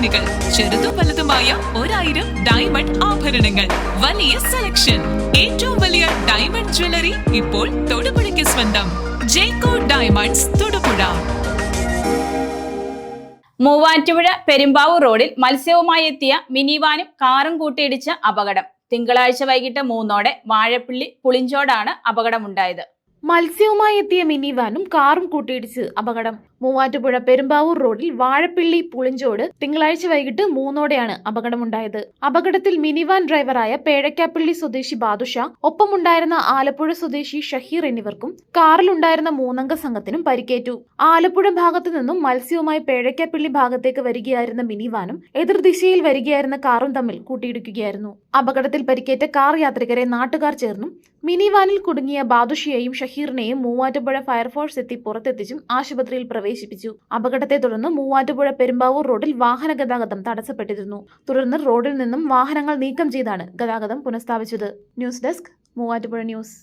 ചെയിനുകൾ ചെറുതും വലുതുമായ ഒരായിരം ഡയമണ്ട് ആഭരണങ്ങൾ. വലിയ സെലക്ഷൻ ഏറ്റവും വലിയ ഡയമണ്ട് ജ്വല്ലറി ഇപ്പോൾ തൊടുപുഴയ്ക്ക് സ്വന്തം. ജേക്കോ ഡയമണ്ട്സ് തൊടുപുഴ. മൂവാറ്റുപുഴ പെരുമ്പാവൂർ റോഡിൽ മത്സ്യവുമായി എത്തിയ മിനിവാനും കാറും കൂട്ടിയിടിച്ച അപകടം. തിങ്കളാഴ്ച വൈകിട്ട് മൂന്നോടെ വാഴപ്പിള്ളി പുളിഞ്ചോടാണ് അപകടമുണ്ടായത്. മത്സ്യവുമായി എത്തിയ മിനി വാനും കാറും കൂട്ടിയിടിച്ച് അപകടം. മൂവാറ്റുപുഴ പെരുമ്പാവൂർ റോഡിൽ വാഴപ്പിള്ളി പുളിഞ്ചോട് തിങ്കളാഴ്ച വൈകിട്ട് മൂന്നോടെയാണ് അപകടമുണ്ടായത്. അപകടത്തിൽ മിനി വാൻ ഡ്രൈവറായ പേഴക്കാപ്പിള്ളി സ്വദേശി ബാദുഷ ഒപ്പമുണ്ടായിരുന്ന ആലപ്പുഴ സ്വദേശി ഷഹീർ എന്നിവർക്കും കാറിലുണ്ടായിരുന്ന മൂന്നംഗ സംഘത്തിനും പരിക്കേറ്റു. ആലപ്പുഴ ഭാഗത്തു നിന്നും മത്സ്യവുമായി പേഴക്കാപ്പിള്ളി ഭാഗത്തേക്ക് വരികയായിരുന്ന മിനി വാനും എതിർദിശയിൽ വരികയായിരുന്ന കാറും തമ്മിൽ കൂട്ടിയിടിക്കുകയായിരുന്നു. അപകടത്തിൽ പരിക്കേറ്റ കാർ യാത്രികരെ നാട്ടുകാർ ചേർന്നും മിനി വാനിൽ കുടുങ്ങിയ ബാദുഷിയെയും ഷഹീറിനെയും മൂവാറ്റുപുഴ ഫയർഫോഴ്സ് എത്തി പുറത്തെത്തിച്ചും ആശുപത്രിയിൽ പ്രവേശിപ്പിച്ചു. അപകടത്തെ തുടർന്ന് മൂവാറ്റുപുഴ പെരുമ്പാവൂർ റോഡിൽ വാഹന ഗതാഗതം തടസ്സപ്പെട്ടിരുന്നു. തുടർന്ന് റോഡിൽ നിന്നും വാഹനങ്ങൾ നീക്കം ചെയ്താണ് ഗതാഗതം പുനഃസ്ഥാപിച്ചത്. News desk Muvattupuzha news.